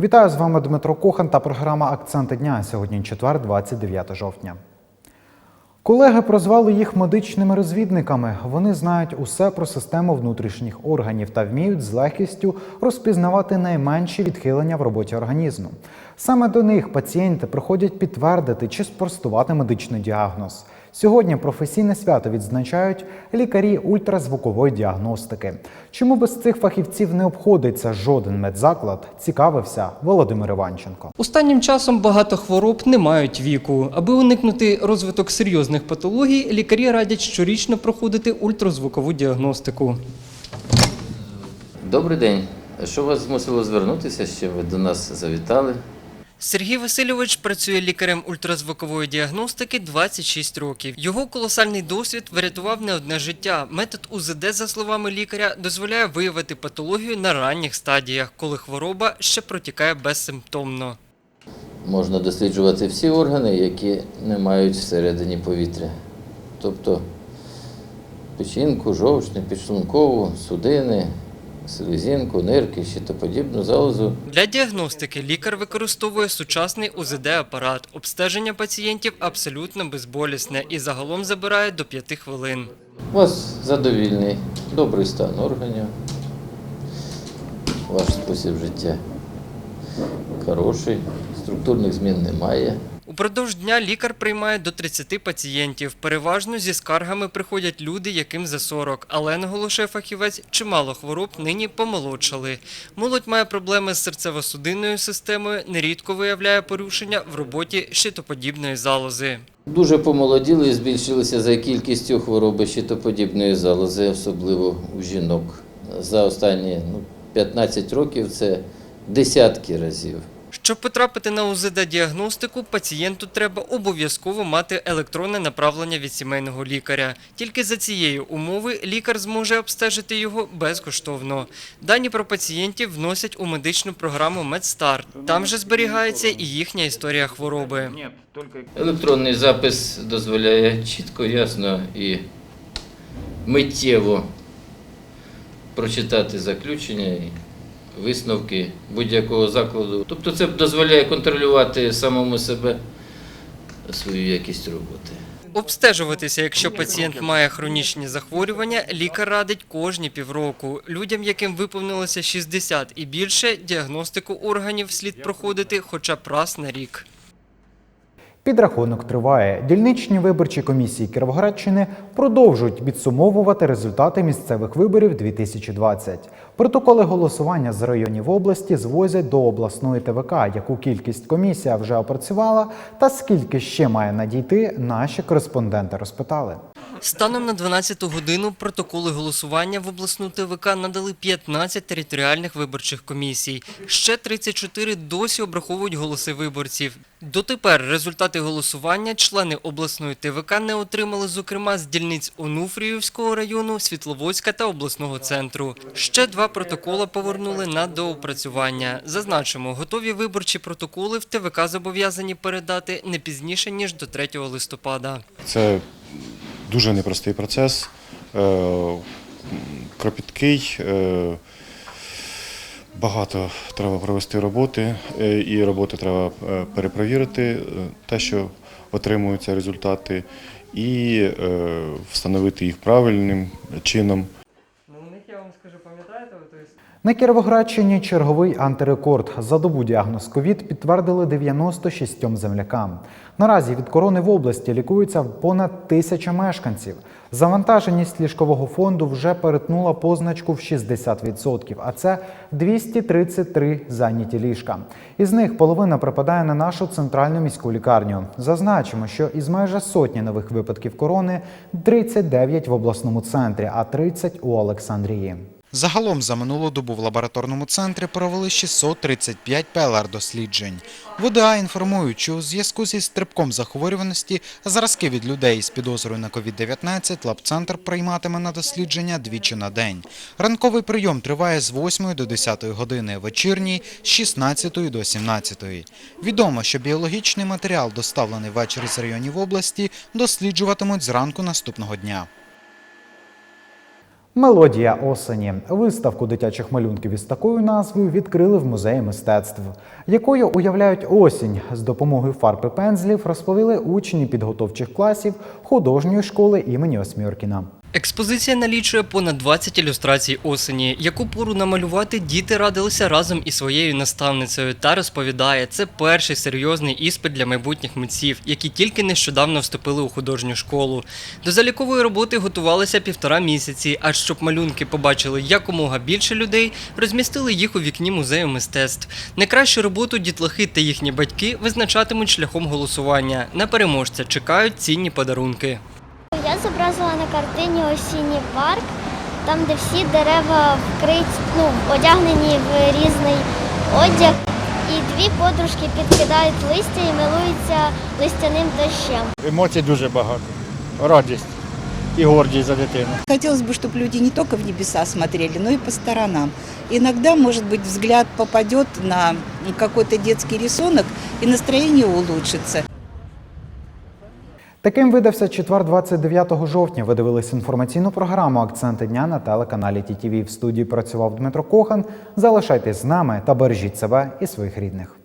Вітаю з вами Дмитро Кохан та програма Акценти дня. Сьогодні четвер, 29 жовтня. Колеги прозвали їх медичними розвідниками. Вони знають усе про систему внутрішніх органів та вміють з легкістю розпізнавати найменші відхилення в роботі організму. Саме до них пацієнти приходять підтвердити чи спростувати медичний діагноз. Сьогодні професійне свято відзначають лікарі ультразвукової діагностики. Чому без цих фахівців не обходиться жоден медзаклад? Цікавився Володимир Іванченко. Останнім часом багато хвороб не мають віку. Аби уникнути розвиток серйозних патологій, лікарі радять щорічно проходити ультразвукову діагностику. Добрий день. Що вас змусило звернутися? Що ви до нас завітали? Сергій Васильович працює лікарем ультразвукової діагностики 26 років. Його колосальний досвід врятував не одне життя. Метод УЗД, за словами лікаря, дозволяє виявити патологію на ранніх стадіях, коли хвороба ще протікає безсимптомно. Можна досліджувати всі органи, які не мають всередині повітря. Тобто печінку, жовчну, підшлункову, судини, селезінку, нирки, щитоподібну залозу. Для діагностики лікар використовує сучасний УЗД-апарат. Обстеження пацієнтів абсолютно безболісне і загалом забирає до 5 хвилин. У вас задовільний, добрий стан органів. Ваш спосіб життя хороший, структурних змін немає. Упродовж дня лікар приймає до 30 пацієнтів. Переважно зі скаргами приходять люди, яким за 40. Але наголошує фахівець, чимало хвороб нині помолодшали. Молодь має проблеми з серцево-судинною системою, нерідко виявляє порушення в роботі щитоподібної залози. Дуже помолоділи і збільшилися за кількістю хвороби щитоподібної залози, особливо у жінок. За останні ну, 15 років це десятки разів. Щоб потрапити на УЗД-діагностику, пацієнту треба обов'язково мати електронне направлення від сімейного лікаря. Тільки за цієї умови лікар зможе обстежити його безкоштовно. Дані про пацієнтів вносять у медичну програму Медстар. Там же зберігається і їхня історія хвороби. Електронний запис дозволяє чітко, ясно і миттєво прочитати заключення висновки будь-якого закладу. Тобто це дозволяє контролювати самому себе свою якість роботи. Обстежуватися, якщо пацієнт має хронічні захворювання, лікар радить кожні півроку. Людям, яким виповнилося 60 і більше, діагностику органів слід проходити хоча б раз на рік. Підрахунок триває. Дільничні виборчі комісії Кіровоградщини продовжують підсумовувати результати місцевих виборів 2020. Протоколи голосування з районів області звозять до обласної ТВК, яку кількість комісія вже опрацювала, та скільки ще має надійти, наші кореспонденти розпитали. Станом на 12 годину протоколи голосування в обласну ТВК надали 15 територіальних виборчих комісій. Ще 34 досі обраховують голоси виборців. Дотепер результати голосування члени обласної ТВК не отримали, зокрема, з дільниць Онуфріївського району, Світловодська та обласного центру. Ще два протоколи повернули на доопрацювання. Зазначимо, готові виборчі протоколи в ТВК зобов'язані передати не пізніше ніж до 3 листопада. Це дуже непростий процес, е, кропіткий. е, Багато треба провести роботи, е, і роботи треба перепровірити, те, що отримуються результати, і встановити їх правильним чином. Ну, у них я вам скажу, пам'ятаєте, ви тобто На Кіровоградщині черговий антирекорд. За добу діагноз ковід підтвердили 96 землякам. Наразі від корони в області лікуються понад тисяча мешканців. Завантаженість ліжкового фонду вже перетнула позначку в 60%, а це 233 зайняті ліжка. Із них половина припадає на нашу центральну міську лікарню. Зазначимо, що із майже сотні нових випадків корони 39 в обласному центрі, а 30 у Олександрії. Загалом за минулу добу в лабораторному центрі провели 635 ПЛР-досліджень. ВДА інформують, що у зв'язку зі стрибком захворюваності зразки від людей з підозрою на COVID-19 лабцентр прийматиме на дослідження двічі на день. Ранковий прийом триває з 8 до 10 години, вечірній – з 16 до 17. Відомо, що біологічний матеріал, доставлений ввечері з районів області, досліджуватимуть зранку наступного дня. Мелодія осені. Виставку дитячих малюнків із такою назвою відкрили в музеї мистецтв, якою уявляють осінь. З допомогою фарб і пензлів розповіли учні підготовчих класів художньої школи імені Осьміркіна. Експозиція налічує понад 20 ілюстрацій осені, яку пору намалювати діти радилися разом із своєю наставницею та розповідає, це перший серйозний іспит для майбутніх митців, які тільки нещодавно вступили у художню школу. До залікової роботи готувалися півтора місяці, а щоб малюнки побачили якомога більше людей, розмістили їх у вікні музею мистецтв. Найкращу роботу дітлахи та їхні батьки визначатимуть шляхом голосування. На переможця чекають цінні подарунки. Я зобразила на картині осінній парк, там, де всі дерева вкриті, ну, одягнені в різний одяг. І дві подружки підкидають листя і милуються листяним дощем. Емоцій дуже багато. Радість і гордість за дитину. Хотелось бы, чтобы люди не только в небеса смотрели, но и по сторонам. Иногда, может быть, взгляд попадет на какой-то детский рисунок, и настроение улучшится. Таким видався четвер 29 жовтня. Ви дивились інформаційну програму Акценти дня на телеканалі ТІТІВІ. В студії працював Дмитро Кохан. Залишайтесь з нами та бережіть себе і своїх рідних.